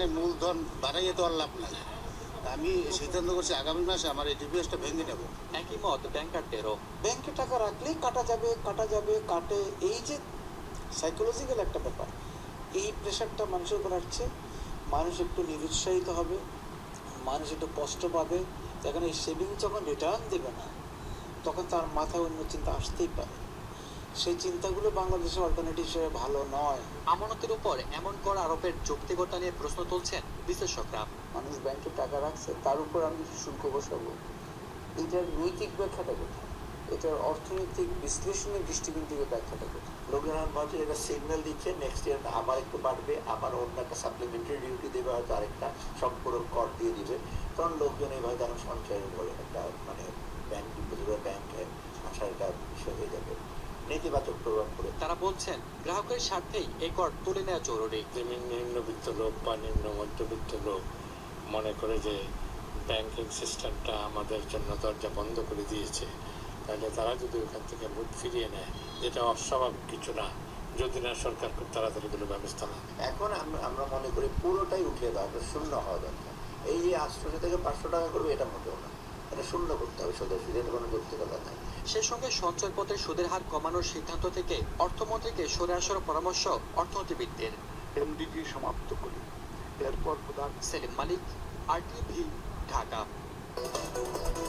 এখানে মূলধন বাড়াইয়ে তো আর লাভ নাই। আমি সিদ্ধান্ত করছি আগামী মাসে আমার এই ডিপিএসটা ভেঙে নেব। একই মত ব্যাংকারদেরও। ব্যাংকে টাকা রাখলেই কাটা যাবে কাটা যাবে কাটে। এই যে সাইকোলজিক্যাল একটা ব্যাপার এই প্রেশারটা মানুষের উপর আসছে। মানুষ একটু নিরুৎসাহিত হবে মানুষ একটু কষ্ট পাবে। এখন এই সেভিং যখন রিটার্ন দেবে না তখন তার মাথায় অন্য চিন্তা আসতেই পারে। সেই চিন্তাগুলো বাংলাদেশের অল্টারনেটিভ হিসেবে ভালো নয়। আমানতের উপর এমন কর আরোপের যৌক্তিকতা নিয়ে প্রশ্ন তুলছেন বিশ্লেষকরা। মানুষ ব্যাংকে টাকা রাখছে তার উপর আমি শুল্ক বসাবো। এটার নৈতিক ব্যাখ্যাটা কোথায়? এটার অর্থনৈতিক বিশ্লেষণের দৃষ্টিকোণ থেকে ব্যাখ্যাটা কোথায়? লোকজন মধ্যে এটা সিগন্যাল দিচ্ছে নেক্সট ইয়ার আবার একটু বাড়বে আবার অন্য একটা সাপ্লিমেন্টারি ডিউটি দেবে হয়তো আরেকটা সম্পূরক কর দিয়ে দিবে। কারণ লোকজন এইভাবে তারা সঞ্চয় করে একটা মানে ব্যাংক ডিপোজিট ব্যাংকে আসার একটা বিষয় হয়ে যাবে নেতিবাচক প্রভাব পড়ে। তারা বলছেন গ্রাহকের স্বার্থেই এই কর তুলে নেওয়া জরুরি। নিম্নবিত্ত লোক বা নিম্ন মধ্যবিত্ত লোক মনে করে যে ব্যাংকিং সিস্টেমটা আমাদের জন্য দরজা বন্ধ করে দিয়েছে। তাহলে তারা যদি ওখান থেকে মুখ ফিরিয়ে নেয় যেটা অস্বাভাবিক কিছু না যদি না সরকার খুব তাড়াতাড়ি কোনো ব্যবস্থা নেয়। এখন আমরা মনে করি পুরোটাই উঠিয়ে দেওয়া হবে শূন্য হওয়া দরকার। এই যে আটশোশো থেকে পাঁচশো টাকা করবে এটা মোটেও না। এটা শূন্য করতে হবে সোজা সুদের কোনো যৌক্তিকতা নাই। সেই সঙ্গে সঞ্চয়পত্রের সুদের হার কমানোর সিদ্ধান্ত থেকে অর্থমন্ত্রীকে সরে আসার পরামর্শ অর্থনীতিবিদদের। এমডিজি সমাপ্ত করি। এরপর প্রধান সেলিম মালিক আরটিভি ঢাকা।